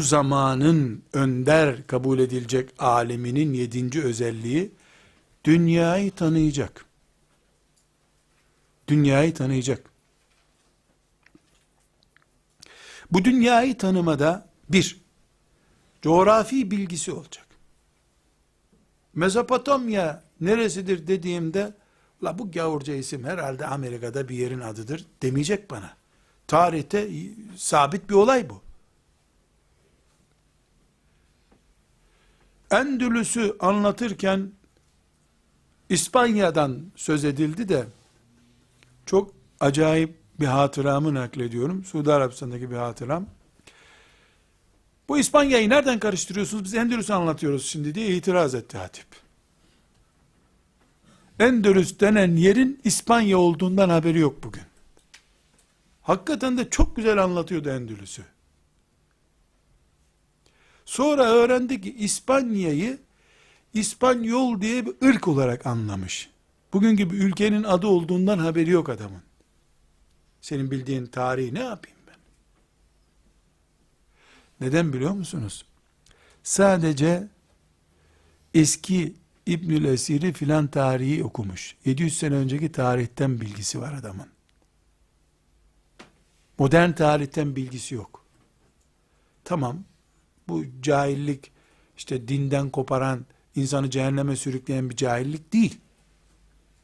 bu zamanın önder kabul edilecek aleminin yedinci özelliği dünyayı tanıyacak. Dünyayı tanıyacak. Bu dünyayı tanımada bir, coğrafi bilgisi olacak. Mezopotamya neresidir dediğimde, la bu gavurca isim herhalde Amerika'da bir yerin adıdır demeyecek bana. Tarihte sabit bir olay bu. Endülüs'ü anlatırken İspanya'dan söz edildi de çok acayip bir hatıramı naklediyorum. Suudi Arabistan'daki bir hatıram. Bu İspanya'yı nereden karıştırıyorsunuz? Biz Endülüs'ü anlatıyoruz şimdi diye itiraz etti hatip. Endülüs denen yerin İspanya olduğundan haberi yok bugün. Hakikaten de çok güzel anlatıyordu Endülüs'ü. Sonra öğrendi ki İspanya'yı İspanyol diye bir ırk olarak anlamış. Bugün gibi ülkenin adı olduğundan haberi yok adamın. Senin bildiğin tarihi ne yapayım ben? Neden biliyor musunuz? Sadece eski İbnül Esir'i filan tarihi okumuş. 700 sene önceki tarihten bilgisi var adamın. Modern tarihten bilgisi yok. Tamam, bu cahillik, işte dinden koparan, insanı cehenneme sürükleyen bir cahillik değil.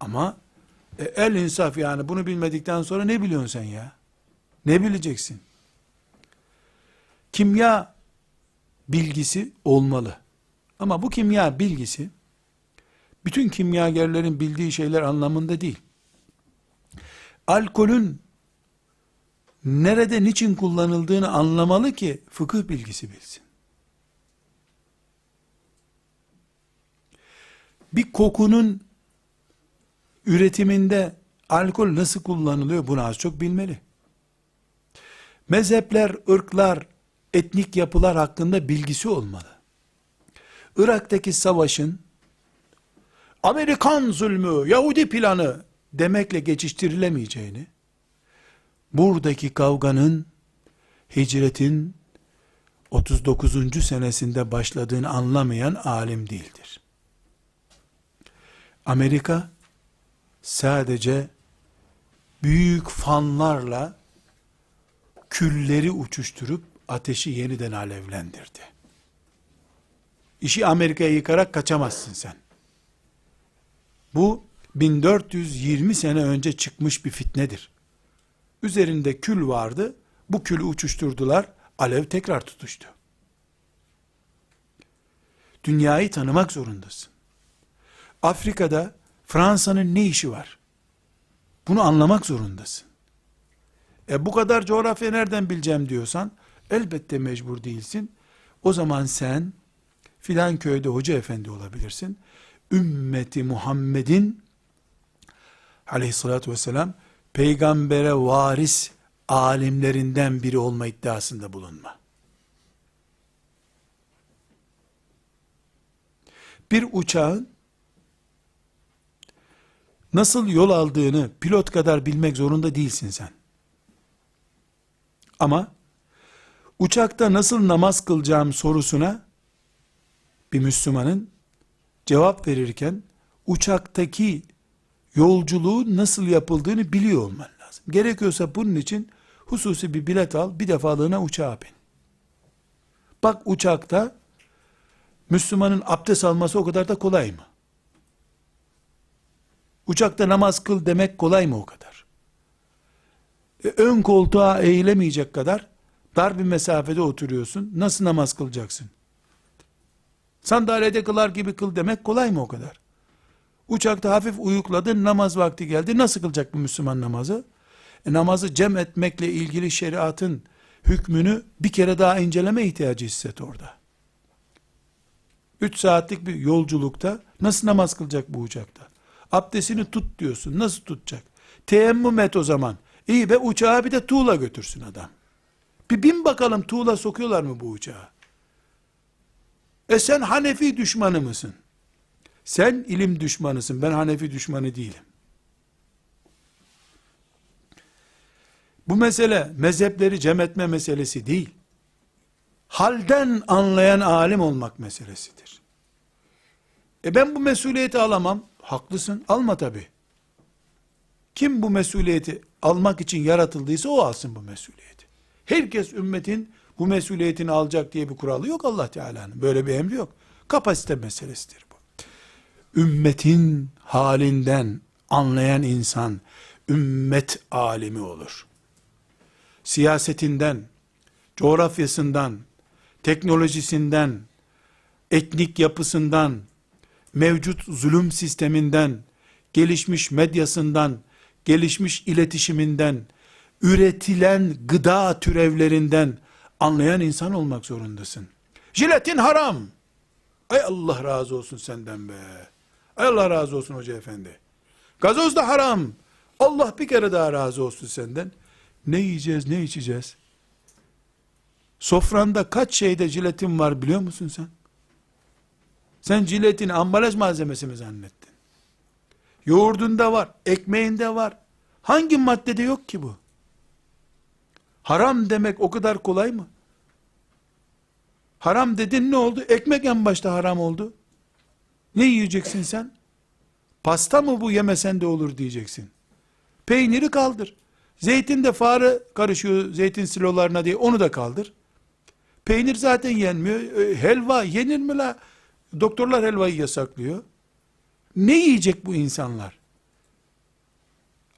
Ama e, el insaf yani bunu bilmedikten sonra ne biliyorsun sen ya? Ne bileceksin? Kimya bilgisi olmalı. Ama bu kimya bilgisi bütün kimyagerlerin bildiği şeyler anlamında değil. Alkolün nerede niçin kullanıldığını anlamalı ki fıkıh bilgisi bilsin. Bir kokunun üretiminde alkol nasıl kullanılıyor bunu az çok bilmeli. Mezhepler, ırklar, etnik yapılar hakkında bilgisi olmalı. Irak'taki savaşın Amerikan zulmü, Yahudi planı demekle geçiştirilemeyeceğini, buradaki kavganın hicretin 39. senesinde başladığını anlamayan alim değildir. Amerika sadece büyük fanlarla külleri uçuşturup ateşi yeniden alevlendirdi. İşi Amerika'ya yıkarak kaçamazsın sen. Bu 1420 sene önce çıkmış bir fitnedir. Üzerinde kül vardı. Bu külü uçuşturdular. Alev tekrar tutuştu. Dünyayı tanımak zorundasın. Afrika'da Fransa'nın ne işi var? Bunu anlamak zorundasın. E bu kadar coğrafya nereden bileceğim diyorsan elbette mecbur değilsin. O zaman sen filan köyde hoca efendi olabilirsin. Ümmeti Muhammed'in aleyhissalatü vesselam peygambere varis alimlerinden biri olma iddiasında bulunma. Bir uçağın nasıl yol aldığını pilot kadar bilmek zorunda değilsin sen. Ama uçakta nasıl namaz kılacağım sorusuna bir Müslümanın cevap verirken uçaktaki yolculuğun nasıl yapıldığını biliyor olman lazım. Gerekiyorsa bunun için hususi bir bilet al, bir defalığına uçağa bin. Bak uçakta Müslümanın abdest alması o kadar da kolay mı? Uçakta namaz kıl demek kolay mı o kadar? E, ön koltuğa eğilemeyecek kadar dar bir mesafede oturuyorsun. Nasıl namaz kılacaksın? Sandalyede kılar gibi kıl demek kolay mı o kadar? Uçakta hafif uyukladın, namaz vakti geldi. Nasıl kılacak bu Müslüman namazı? E, namazı cem etmekle ilgili şeriatın hükmünü bir kere daha inceleme ihtiyacı hisset orada. 3 saatlik bir yolculukta nasıl namaz kılacak bu uçakta? Abdestini tut diyorsun. Nasıl tutacak? Teyemmüm et o zaman. İyi be uçağa bir de tuğla götürsün adam. Bir bin bakalım tuğla sokuyorlar mı bu uçağa? E sen Hanefi düşmanı mısın? Sen ilim düşmanısın. Ben Hanefi düşmanı değilim. Bu mesele mezhepleri cem etme meselesi değil. halden anlayan alim olmak meselesidir. E ben bu mesuliyeti alamam. Haklısın. Alma tabi. Kim bu mesuliyeti almak için yaratıldıysa o alsın bu mesuliyeti. Herkes ümmetin bu mesuliyetini alacak diye bir kuralı yok Allah Teala'nın. Böyle bir emri yok. Kapasite meselesidir bu. Ümmetin halinden anlayan insan ümmet alimi olur. Siyasetinden, coğrafyasından, teknolojisinden, etnik yapısından, mevcut zulüm sisteminden, gelişmiş medyasından, gelişmiş iletişiminden, üretilen gıda türevlerinden anlayan insan olmak zorundasın. Jiletin haram. Ay Allah razı olsun senden be. Ay Allah razı olsun hoca efendi. Gazoz da haram. Allah bir kere daha razı olsun senden. Ne yiyeceğiz, ne içeceğiz? Sofranda kaç şeyde jiletin var biliyor musun sen? Sen jiletin ambalaj malzemesi mi zannettin? Yoğurdunda var, ekmeğinde var. Hangi maddede yok ki bu? Haram demek o kadar kolay mı? Haram dedin ne oldu? Ekmek en başta haram oldu. Ne yiyeceksin sen? Pasta mı bu yemesen de olur diyeceksin. Peyniri kaldır. Zeytin de fare karışıyor zeytin silolarına diye onu da kaldır. Peynir zaten yenmiyor. Helva yenir mi la? Doktorlar helvayı yasaklıyor. Ne yiyecek bu insanlar?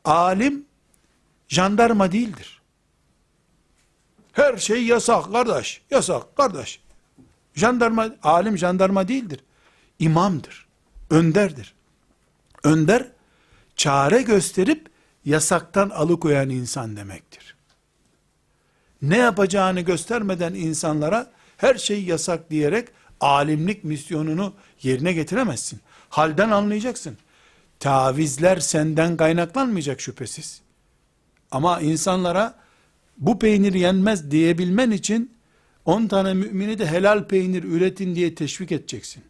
Alim jandarma değildir. Her şey yasak kardeş. Yasak kardeş. Jandarma, alim jandarma değildir. İmamdır. Önderdir. Önder, çare gösterip yasaktan alıkoyan insan demektir. Ne yapacağını göstermeden insanlara her şey yasak diyerek alimlik misyonunu yerine getiremezsin. Halden anlayacaksın. Tavizler senden kaynaklanmayacak şüphesiz. Ama insanlara bu peynir yenmez diyebilmen için 10 tane mümini de helal peynir üretin diye teşvik edeceksin.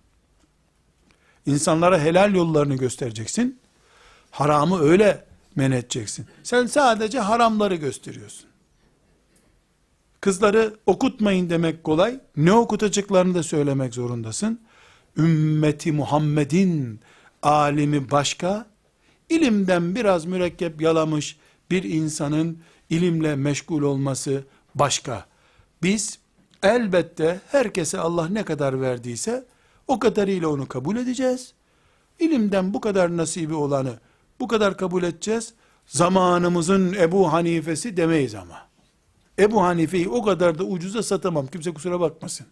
İnsanlara helal yollarını göstereceksin. Haramı öyle men edeceksin. Sen sadece haramları gösteriyorsun. Kızları okutmayın demek kolay. Ne okutacaklarını da söylemek zorundasın. Ümmeti Muhammed'in alimi başka, ilimden biraz mürekkep yalamış bir insanın ilimle meşgul olması başka. Biz elbette herkese Allah ne kadar verdiyse o kadarıyla onu kabul edeceğiz. İlimden bu kadar nasibi olanı bu kadar kabul edeceğiz. Zamanımızın Ebu Hanife'si demeyiz ama. Ebu Hanife'yi o kadar da ucuza satamam. Kimse kusura bakmasın.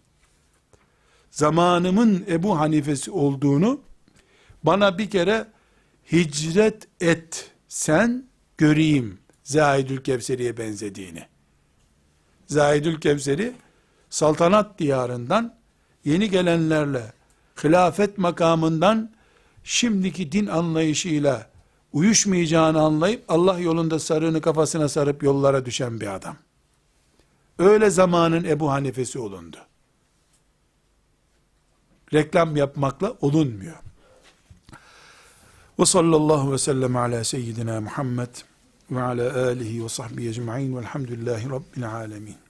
Zamanımın Ebu Hanife'si olduğunu bana bir kere hicret et sen göreyim Zahidül Kevseri'ye benzediğini. Zahidül Kevseri saltanat diyarından yeni gelenlerle hilafet makamından şimdiki din anlayışıyla uyuşmayacağını anlayıp Allah yolunda sarığını kafasına sarıp yollara düşen bir adam. Öyle zamanın Ebu Hanife'si olundu. Reklam yapmakla olunmuyor. Ve sallallahu ve sellem ala seyyidina Muhammed ve ala alihi ve sahbihi ecma'in velhamdülillahi rabbil alemin.